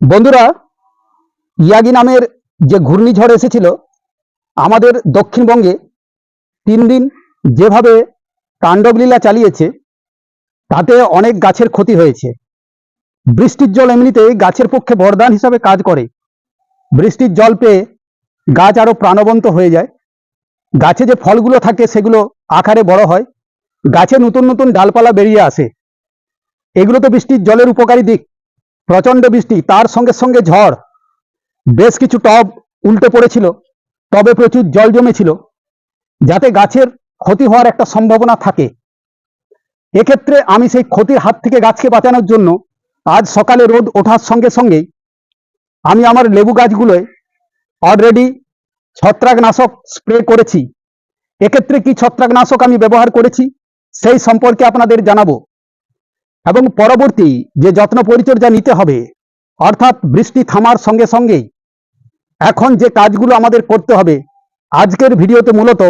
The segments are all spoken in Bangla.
বন্ধুরা, ইয়াগি নামের যে ঘূর্ণিঝড় এসেছিল, আমাদের দক্ষিণবঙ্গে তিন দিন যেভাবে তাণ্ডবলীলা চালিয়েছে, তাতে অনেক গাছের ক্ষতি হয়েছে। বৃষ্টির জল এমনিতেই গাছের পক্ষে বরদান হিসাবে কাজ করে। বৃষ্টির জল পেয়ে গাছ আরও প্রাণবন্ত হয়ে যায়। গাছে যে ফলগুলো থাকে, সেগুলো আকারে বড় হয়। গাছে নতুন নতুন ডালপালা বেরিয়ে আসে। এগুলো তো বৃষ্টির জলের উপকারী দিক। প্রচণ্ড বৃষ্টি, তার সঙ্গে সঙ্গে ঝড়। বেশ কিছু টব উল্টে পড়েছিল তবে প্রচুর জল জমেছিল, যাতে গাছের ক্ষতি হওয়ার একটা সম্ভাবনা থাকে। এক্ষেত্রে আমি সেই ক্ষতির হাত থেকে গাছকে বাঁচানোর জন্য আজ সকালে রোদ ওঠার সঙ্গে সঙ্গেই আমি আমার লেবু গাছগুলোয় অলরেডি ছত্রাকনাশক স্প্রে করেছি। এক্ষেত্রে কি ছত্রাকনাশক আমি ব্যবহার করেছি, সেই সম্পর্কে আপনাদের জানাব। এবং পরবর্তী যে যত্ন পরিচর্যা নিতে হবে, অর্থাৎ বৃষ্টি থামার সঙ্গে সঙ্গেই এখন যে কাজগুলো আমাদের করতে হবে, আজকের ভিডিওতে মূলত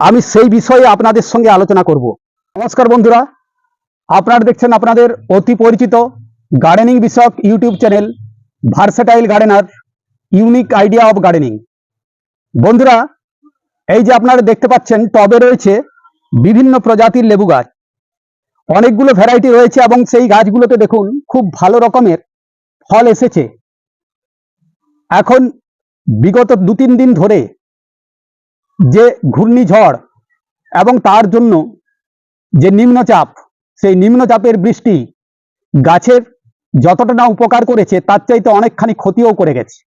আমি সেই বিষয়ে আপনাদের সঙ্গে আলোচনা করব। নমস্কার বন্ধুরা, আপনারা দেখছেন আপনাদের অতি পরিচিত গার্ডেনিং বিষয়ক YouTube channel versatile gardener unique idea of gardening বন্ধুরা, এই যে আপনারা দেখতে পাচ্ছেন, টবে রয়েছে বিভিন্ন প্রজাতির লেবু গাছ। অনেকগুলো ভ্যারাইটি রয়েছে এবং সেই গাছগুলোতে দেখুন খুব ভালো রকমের ফল এসেছে। এখন বিগত দু তিন দিন ধরে যে ঘূর্ণিঝড় এবং তার জন্য যে নিম্নচাপ, সেই নিম্নচাপের বৃষ্টি গাছের যতটা না উপকার করেছে, তার চাইতে অনেকখানি ক্ষতিও করে গেছে।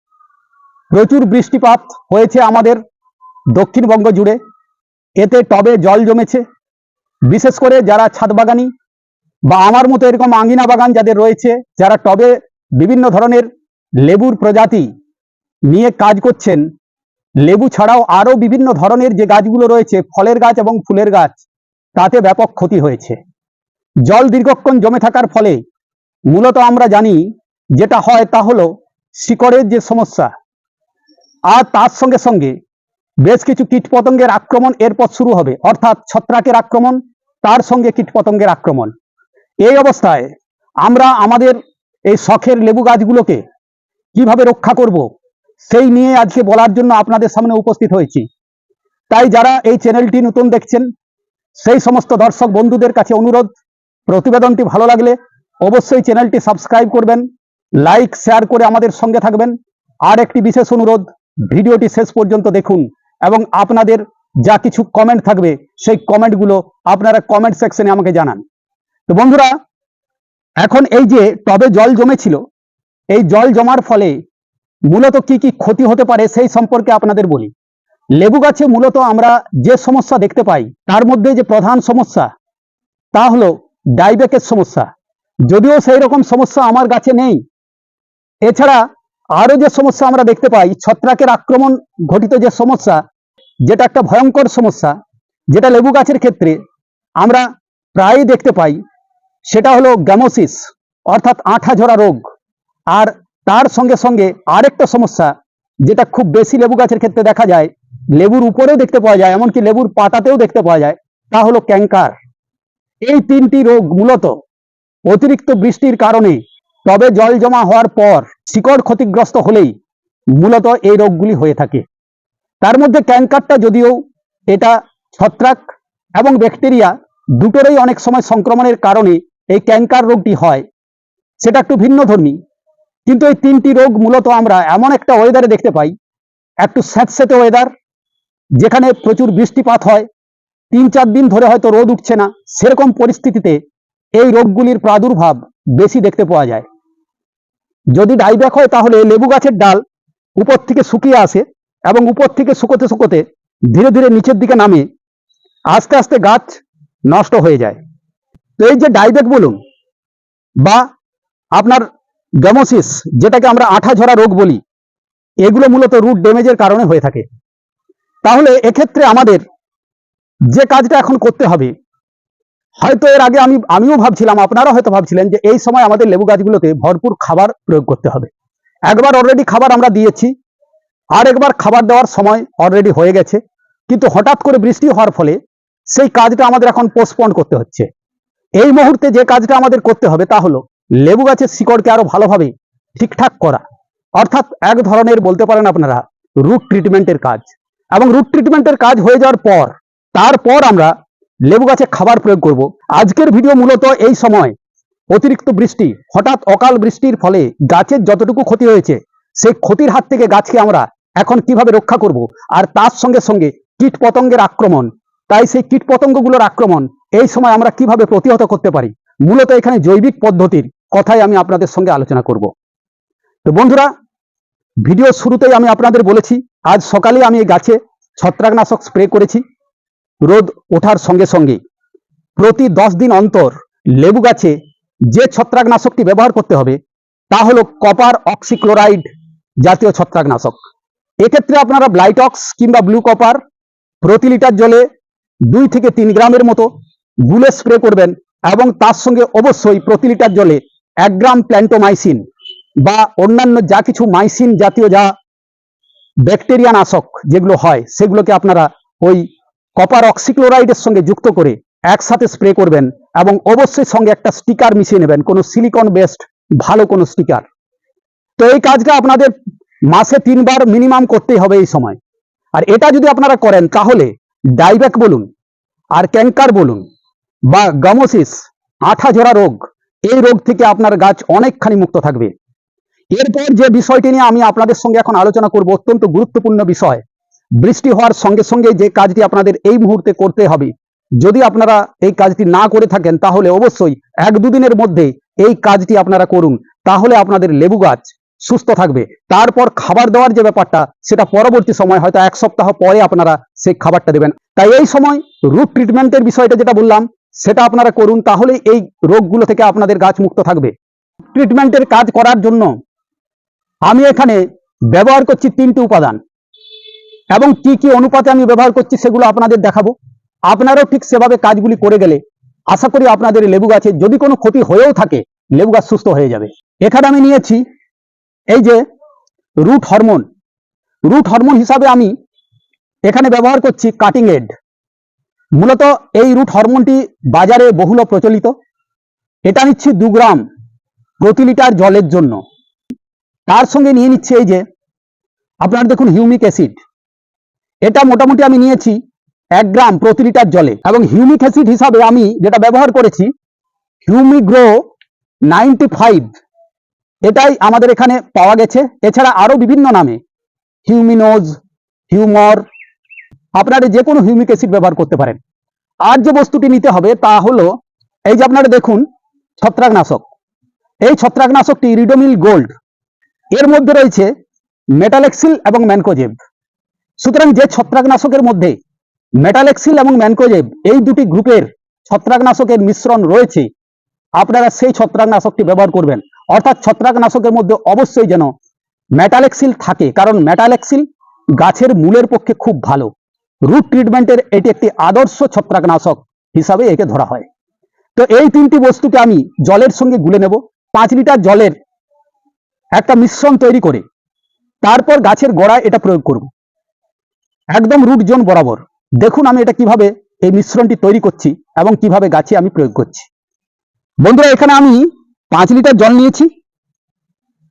প্রচুর বৃষ্টিপাত হয়েছে আমাদের দক্ষিণবঙ্গ জুড়ে। এতে টবে জল জমেছে। বিশেষ করে যারা ছাদ বাগানি বা আমার মতো এরকম আঙ্গিনা বাগান যাদের রয়েছে, যারা টবে বিভিন্ন ধরনের লেবুর প্রজাতি নিয়ে কাজ করছেন, লেবু ছাড়াও আরও বিভিন্ন ধরনের যে গাছগুলো রয়েছে, ফলের গাছ এবং ফুলের গাছ, তাতে ব্যাপক ক্ষতি হয়েছে। জল দীর্ঘক্ষণ জমে থাকার ফলে মূলত আমরা জানি যেটা হয় তা হলো শিকড়ের যে সমস্যা। আর তার সঙ্গে সঙ্গে বেশ কিছু কীটপতঙ্গের আক্রমণ এরপর শুরু হবে, অর্থাৎ ছত্রাকের আক্রমণ তার সঙ্গে কীটপতঙ্গের আক্রমণ। এই অবস্থায় আমরা আমাদের এই শখের লেবু গাছগুলোকে কীভাবে রক্ষা করব, সেই নিয়ে আজকে বলার জন্য আপনাদের সামনে উপস্থিত হয়েছি। তাই যারা এই চ্যানেলটি নতুন দেখছেন, সেই সমস্ত দর্শক বন্ধুদের কাছে অনুরোধ, প্রতিবেদনটি ভালো লাগলে অবশ্যই চ্যানেলটি সাবস্ক্রাইব করবেন, লাইক, শেয়ার করে আমাদের সঙ্গে থাকবেন। আর একটি বিশেষ অনুরোধ, ভিডিওটি শেষ পর্যন্ত দেখুন এবং আপনাদের যা কিছু কমেন্ট থাকবে, সেই কমেন্টগুলো আপনারা কমেন্ট সেকশনে আমাকে জানান। তো বন্ধুরা, এখন এই যে টবে জল জমেছিল, এই জল জমার ফলে মূলত কি কি ক্ষতি হতে পারে সেই সম্পর্কে আপনাদের বলি। লেবু গাছে মূলত আমরা যে সমস্যা দেখতে পাই, তার মধ্যে যে প্রধান সমস্যা, তা হলো ডাইবেকের সমস্যা। যদিও সেই রকম সমস্যা আমার গাছে নেই, এছাড়া আরও যে সমস্যা আমরা দেখতে পাই, ছত্রাকের আক্রমণ ঘটিত যে সমস্যা যেটা একটা ভয়ঙ্কর সমস্যা, যেটা লেবু গাছের ক্ষেত্রে আমরা প্রায়ই দেখতে পাই, সেটা হলো গ্যামোসিস, অর্থাৎ আঠা ঝরা রোগ। আর তার সঙ্গে সঙ্গে আরেকটা সমস্যা, যেটা খুব বেশি লেবু গাছের ক্ষেত্রে দেখা যায়, লেবুর উপরেও দেখতে পাওয়া যায়, এমনকি লেবুর পাতাতেও দেখতে পাওয়া যায়, তা হলো ক্যাঙ্কার এই তিনটি রোগ মূলত অতিরিক্ত বৃষ্টির কারণে, তবে জল জমা হওয়ার পর শিকড় ক্ষতিগ্রস্ত হলেই মূলত এই রোগগুলি হয়ে থাকে। তার মধ্যে ক্যাঙ্কারটা যদিও এটা ছত্রাক এবং ব্যাকটেরিয়া দুটোরই অনেক সময় সংক্রমণের কারণে এই ক্যাঙ্কার রোগটি হয়। সেটা একটু ভিন্ন ধর্মী। কিন্তু এই তিনটি রোগ মূলত আমরা এমন একটা ওয়েদারে দেখতে পাই, একটু স্যাঁতস্যাঁতে ওয়েদার যেখানে প্রচুর বৃষ্টিপাত হয়। তিন চার দিন ধরে হয়তো রোদ উঠছে না, সেরকম পরিস্থিতিতে এই রোগগুলির প্রাদুর্ভাব বেশি দেখতে পাওয়া যায়। যদি ডাইব্যাক হয় তাহলে লেবু গাছের ডাল উপর থেকে শুকিয়ে আসে এবং উপর থেকে শুকোতে শুকোতে ধীরে ধীরে নিচের দিকে নামে আস্তে আস্তে গাছ নষ্ট হয়ে যায়। তো এই যে ডাইব্যাক বলুন বা আপনার গ্যামোসিস যেটাকে আমরা আঠা ঝরা রোগ বলি, এগুলো মূলত রুট ড্যামেজের কারণে হয়ে থাকে। তাহলে এক্ষেত্রে আমাদের যে কাজটা এখন করতে হবে, হয়তো এর আগে আমি, আমিও ভাবছিলাম, আপনারা হয়তো ভাবছিলেন যে এই সময় আমাদের লেবু গাছগুলোতে ভরপুর খাবার প্রয়োগ করতে হবে। একবার অলরেডি খাবার আমরা দিয়েছি আর একবার খাবার দেওয়ার সময় অলরেডি হয়ে গেছে। কিন্তু হঠাৎ করে বৃষ্টি হওয়ার ফলে সেই কাজটা আমাদের এখন পোস্টপন করতে হচ্ছে। এই মুহূর্তে যে কাজটা আমাদের করতে হবে তা হলো লেবু গাছের শিকড়কে আরও ভালোভাবে ঠিকঠাক করা। অর্থাৎ এক ধরনের বলতে পারেন আপনারা রুট ট্রিটমেন্টের কাজ। এবং রুট ট্রিটমেন্টের কাজ হয়ে যাওয়ার পর, তারপর আমরা লেবু গাছে খাবার প্রয়োগ করব। আজকের ভিডিও মূলত এই সময় অতিরিক্ত বৃষ্টি, হঠাৎ অকাল বৃষ্টির ফলে গাছের যতটুকু ক্ষতি হয়েছে, সেই ক্ষতির হাত থেকে গাছকে আমরা এখন কীভাবে রক্ষা করব? আর তার সঙ্গে সঙ্গে কীট পতঙ্গের আক্রমণ। তাই সেই কীট পতঙ্গগুলোর আক্রমণ এই সময় আমরা কীভাবে প্রতিহত করতে পারি? মূলত এখানে জৈবিক পদ্ধতির কথাই আমি আপনাদের সঙ্গে আলোচনা করব। তো বন্ধুরা, ভিডিও শুরুতেই আমি আপনাদের বলেছি, আজ সকালে আমি এই গাছে ছত্রাকনাশক স্প্রে করেছি। রোদ ওঠার সঙ্গে সঙ্গে প্রতি দশ দিন অন্তর লেবু গাছে যে ছত্রাকনাশকটি ব্যবহার করতে হবে, তা হলো কপার অক্সিক্লোরাইড জাতীয় ছত্রাকনাশক। এক্ষেত্রে আপনারা ব্লাইটক্স কিংবা ব্লু কপার প্রতি লিটার জলে দুই থেকে তিন গ্রামের মতো গুলে স্প্রে করবেন এবং তার সঙ্গে অবশ্যই প্রতি লিটার জলে এক গ্রাম প্ল্যান্টোমাইসিন বা অন্যান্য যা কিছু মাইসিন জাতীয় যা ব্যাকটেরিয়া নাশক যেগুলো হয়, সেগুলোকে আপনারা ওই কপার অক্সিক্লোরাইডের সঙ্গে যুক্ত করে একসাথে স্প্রে করবেন এবং অবশ্যই সঙ্গে একটা স্টিকার মিশিয়ে নেবেন। কোনো সিলিকন বেসড ভালো কোনো স্টিকার তো এই কাজটা আপনাদের মাসে তিনবার মিনিমাম করতেই হবে এই সময়। আর এটা যদি আপনারা করেন, তাহলে ডাইব্যাক বলুন, আর ক্যাঙ্কার বলুন, বা গামোসিস, আঠা ঝরা রোগ, এই রোগ থেকে আপনার গাছ অনেকখানি মুক্ত থাকবে। এরপর যে বিষয়টি নিয়ে আমি আপনাদের সঙ্গে এখন আলোচনা করব, অত্যন্ত গুরুত্বপূর্ণ বিষয়, বৃষ্টি হওয়ার সঙ্গে সঙ্গে যে কাজটি আপনাদের এই মুহূর্তে করতে হবে। যদি আপনারা এই কাজটি না করে থাকেন, তাহলে অবশ্যই এক দুদিনের মধ্যে এই কাজটি আপনারা করুন। তাহলে আপনাদের লেবু গাছ সুস্থ থাকবে। তারপর খাবার দেওয়ার যে ব্যাপারটা, সেটা পরবর্তী সময় হয়তো এক সপ্তাহ পরে আপনারা সেই খাবারটা দেবেন। তাই এই সময় রুট ট্রিটমেন্টের বিষয়টা যেটা বললাম, সেটা আপনারা করুন, তাহলে এই রোগগুলো থেকে আপনাদের গাছ মুক্ত থাকবে। ট্রিটমেন্টের কাজ করার জন্য আমি এখানে ব্যবহার করছি তিনটি উপাদান। এবং কি কি অনুপাতে আমি ব্যবহার করছি সেগুলো আপনাদের দেখাবো। আপনারাও ঠিক সেভাবে কাজগুলি করে গেলে আশা করি আপনাদের লেবু গাছে যদি কোনো ক্ষতি হয়েও থাকে, লেবু গাছ সুস্থ হয়ে যাবে। এখানে আমি নিয়েছি এই যে রুট হরমোন রুট হরমোন হিসাবে আমি এখানে ব্যবহার করছি কাটিং এড মূলত এই রুট হরমোনটি বাজারে বহুল প্রচলিত। এটা নিচ্ছি দু গ্রাম প্রতি লিটার জলের জন্য। তার সঙ্গে নিয়ে নিচ্ছে এই যে, আপনারা দেখুন হিউমিক অ্যাসিড এটা মোটামুটি আমি নিয়েছি এক গ্রাম প্রতি লিটার জলে। এবং হিউমিক অ্যাসিড হিসাবে আমি যেটা ব্যবহার করেছি হিউমিগ্রো নাইনটি ফাইভ এটাই আমাদের এখানে পাওয়া গেছে। এছাড়া আরও বিভিন্ন নামে। হিউমিনোজ, হিউমর, আপনারা যে কোনো হিউমিক অ্যাসিড ব্যবহার করতে পারেন। আর যে বস্তুটি নিতে হবে তা হলো, এই যে আপনারা দেখুন, ছত্রাকনাশক। এই ছত্রাকনাশকটি রিডোমিল গোল্ড। এর মধ্যে রয়েছে মেটালেক্সিল এবং ম্যানকোজেব। সুতরাং যে ছত্রাকনাশকের মধ্যে মেটালেক্সিল এবং ম্যানকোজেব, এই দুটি গ্রুপের ছত্রাকনাশকের মিশ্রণ রয়েছে, আপনারা সেই ছত্রাকনাশকটি ব্যবহার করবেন। অর্থাৎ ছত্রাকনাশকের মধ্যে অবশ্যই যেন মেটালেক্সিল থাকে, কারণ মেটালেক্সিল গাছের মূলের পক্ষে খুব ভালো। রুট ট্রিটমেন্টের এটি একটি আদর্শ ছত্রাকনাশক হিসাবে একে ধরা হয়। তো এই তিনটি বস্তুকে আমি জলের সঙ্গে গুলে নেব। পাঁচ লিটার জলের একটা মিশ্রণ তৈরি করে তারপর গাছের গোড়ায় এটা প্রয়োগ করব। একদম রুট জোন বরাবর। দেখুন আমি এটা কীভাবে এই মিশ্রণটি তৈরি করছি এবং কীভাবে গাছে আমি প্রয়োগ করছি। বন্ধুরা, এখানে আমি পাঁচ লিটার জল নিয়েছি।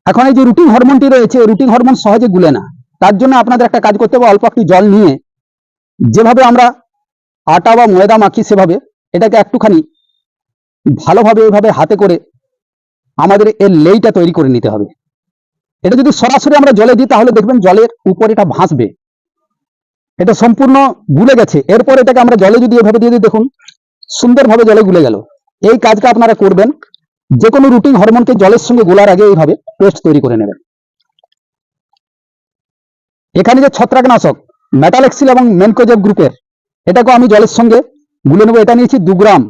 এখন এই যে রুটিন হরমোনটি রয়েছে রুটিন হরমোন সহজে গুলে না। তার জন্য আপনাদের একটা কাজ করতে হবে, অল্প একটু জল নিয়ে যেভাবে আমরা আটা বা ময়দা মাখি সেভাবে এটাকে একটুখানি ভালোভাবে এইভাবে হাতে করে আমাদের এর লেইটা তৈরি করে নিতে হবে। এটা যদি সরাসরি আমরা জলে দিই, তাহলে দেখবেন জলের উপর এটা ভাসবে। এটা সম্পূর্ণ গুলে গেছে। এরপর এটাকে আমরা জলে যদি এভাবে দিয়ে দিই, দেখুন সুন্দরভাবে জলে গুলে গেল। এই কাজটা আপনারা করবেন। যে কোনো রুটিন হরমোনকে জলের সঙ্গে গোলার আগে এইভাবে পেস্ট তৈরি করে নেবেন এখানে যে ছত্রাকনাশক মেটালেক্সিল এবং মেনকোজেব গ্রুপের এটাকে আমি জলের সঙ্গে গুলে নেব। এটা নিয়েছি দু গ্রাম।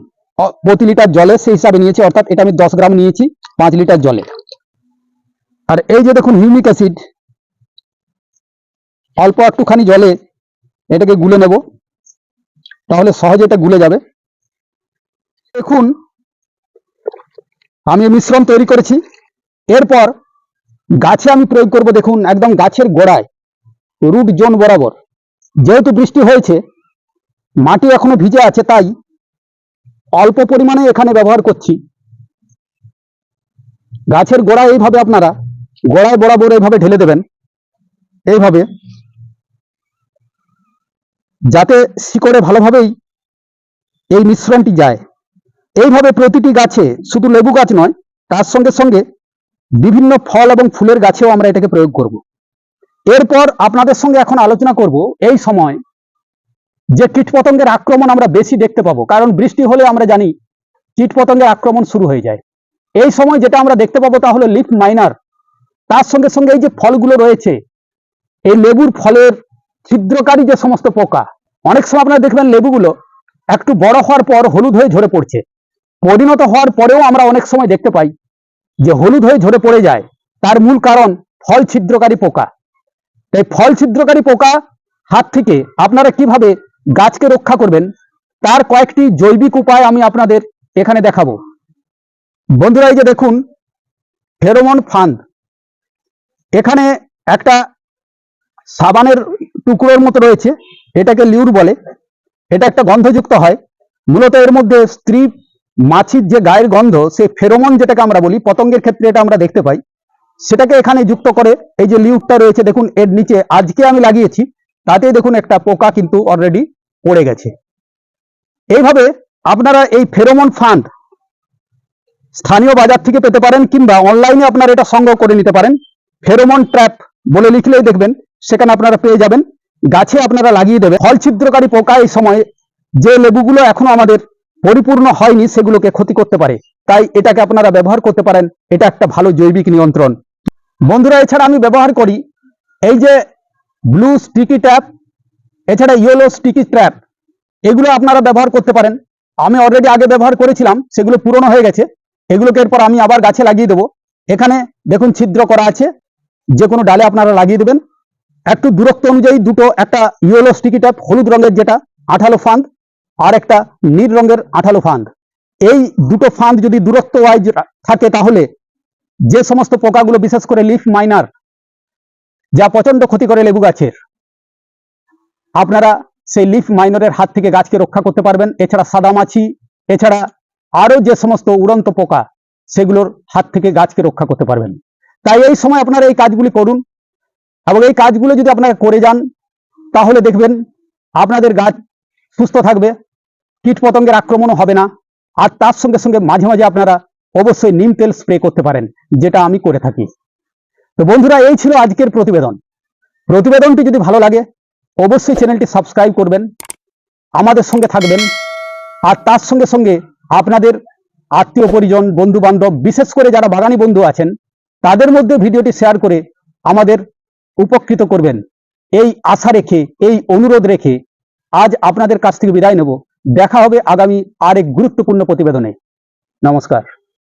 প্রতি লিটার জলে সেই হিসাবে নিয়েছি, অর্থাৎ এটা আমি দশ গ্রাম নিয়েছি পাঁচ লিটার জলে। আর এই যে দেখুন হিউমিক অ্যাসিড, অল্প একটুখানি জলে এটাকে গুলে নেব, তাহলে সহজে এটা গুলে যাবে। দেখুন আমি মিশ্রণ তৈরি করেছি। এরপর গাছে আমি প্রয়োগ করব দেখুন, একদম গাছের গোড়ায়, রুট জোন বরাবর। যেহেতু বৃষ্টি হয়েছে, মাটি এখনও ভিজে আছে, তাই অল্প পরিমাণে এখানে ব্যবহার করছি। গাছের গোড়ায় এইভাবে আপনারা গোড়ায় বরাবর এইভাবে ঢেলে দেবেন। এইভাবে যাতে শিকড়ে ভালোভাবেই এই মিশ্রণটি যায়। এইভাবে প্রতিটি গাছে শুধু লেবু গাছ নয়, তার সঙ্গে সঙ্গে বিভিন্ন ফল এবং ফুলের গাছেও আমরা এটাকে প্রয়োগ করব। এরপর আপনাদের সঙ্গে এখন আলোচনা করব এই সময় যে কীটপতঙ্গের আক্রমণ আমরা বেশি দেখতে পাবো, কারণ বৃষ্টি হলে আমরা জানি কীটপতঙ্গের আক্রমণ শুরু হয়ে যায়। এই সময় যেটা আমরা দেখতে পাবো তা হলো লিফ মাইনার। তার সঙ্গে সঙ্গে এই যে ফলগুলো রয়েছে, এই লেবুর ফলের ছিদ্রকারী যে সমস্ত পোকা, অনেক সময় আপনারা দেখবেন লেবুগুলো একটু বড় হওয়ার পর হলুদ হয়ে ঝরে পড়ছে। পরিণত হওয়ার পরেও আমরা অনেক সময় দেখতে পাই যে হলুদ হয়ে ঝরে পড়ে যায়। তার মূল কারণ ফল ছিদ্রকারী পোকা। তাই ফল ছিদ্রকারী পোকা হাত থেকে আপনারা কীভাবে গাছকে রক্ষা করবেন, তার কয়েকটি জৈবিক উপায় আমি আপনাদের এখানে দেখাবো। বন্ধুরা, এই যে দেখুন, ফেরোমন ফান্দ এখানে একটা সাবানের টুকরোর মতো রয়েছে, এটাকে লিউর বলে। এটা একটা গন্ধযুক্ত হয়। মূলত এর মধ্যে স্ত্রী মাছির যে গায়ের গন্ধ, সে ফেরোমন যেটাকে আমরা বলি, পতঙ্গের ক্ষেত্রে এটা আমরা দেখতে পাই। সেটাকে এখানে যুক্ত করে এই যে লিউটটা রয়েছে, দেখুন, এর নিচে আজকে আমি লাগিয়েছি তাতে দেখুন একটা পোকা কিন্তু অলরেডি পড়ে গেছে। এইভাবে আপনারা এই ফেরোমন ফান্ড স্থানীয় বাজার থেকে পেতে পারেন, কিংবা অনলাইনে আপনারা এটা সংগ্রহ করে নিতে পারেন। ফেরোমন ট্র্যাপ বলে লিখলেই দেখবেন, সেখানে আপনারা পেয়ে যাবেন। গাছে আপনারা লাগিয়ে দেবেন। ফল ছিদ্রকারী পোকা এই সময় যে লেবুগুলো এখনও আমাদের পরিপূর্ণ হয়নি সেগুলোকে ক্ষতি করতে পারে। তাই এটাকে আপনারা ব্যবহার করতে পারেন। এটা একটা ভালো জৈবিক নিয়ন্ত্রণ। বন্ধুরা, এছাড়া আমি ব্যবহার করি এই যে ব্লু স্টিকি ট্যাপ, এছাড়া ইয়েলো স্টিকি ট্র্যাপ এগুলো আপনারা ব্যবহার করতে পারেন। আমি অলরেডি আগে ব্যবহার করেছিলাম, সেগুলো পুরনো হয়ে গেছে। এগুলোকে এরপর আমি আবার গাছে লাগিয়ে দেবো। এখানে দেখুন ছিদ্র করা আছে। যে কোনো ডালে আপনারা লাগিয়ে দেবেন। একটু দূরত্ব অনুযায়ী দুটো, একটা ইয়েলো স্টিকি ট্যাপ, হলুদ রঙের যেটা, আঠালো ফান্দ আর একটা নীল রঙের আঠালো ফান্দ এই দুটো ফান্দ যদি দূরত্ব ওয়াইজ থাকে তাহলে যে সমস্ত পোকাগুলো বিশেষ করে লিফ মাইনার যা প্রচণ্ড ক্ষতি করে লেবু গাছের, আপনারা সেই লিফ মাইনরের হাত থেকে গাছকে রক্ষা করতে পারবেন। এছাড়া সাদামাছি, এছাড়া আরও যে সমস্ত উড়ন্ত পোকা, সেগুলোর হাত থেকে গাছকে রক্ষা করতে পারবেন। তাই এই সময় আপনারা এই কাজগুলি করুন এবং এই কাজগুলো যদি আপনারা করে যান, তাহলে দেখবেন আপনাদের গাছ সুস্থ থাকবে। কীট পতঙ্গের আক্রমণও হবে না। আর তার সঙ্গে সঙ্গে মাঝে মাঝে আপনারা অবশ্যই নিম তেল স্প্রে করতে পারেন, যেটা আমি করে থাকি। তো বন্ধুরা, এই ছিল আজকের প্রতিবেদন। প্রতিবেদনটি যদি ভালো লাগে, অবশ্যই চ্যানেলটি সাবস্ক্রাইব করবেন, আমাদের সঙ্গে থাকবেন। আর তার সঙ্গে সঙ্গে আপনাদের আত্মীয় পরিজন বন্ধু বান্ধব বিশেষ করে যারা বাগানি বন্ধু আছেন, তাদের মধ্যে ভিডিওটি শেয়ার করে আমাদের উপকৃত করবেন। এই আশা রেখে, এই অনুরোধ রেখে আজ আপনাদের কাছ থেকে বিদায় নেব। দেখা হবে আগামী আরেক গুরুত্বপূর্ণ প্রতিবেদনে। নমস্কার।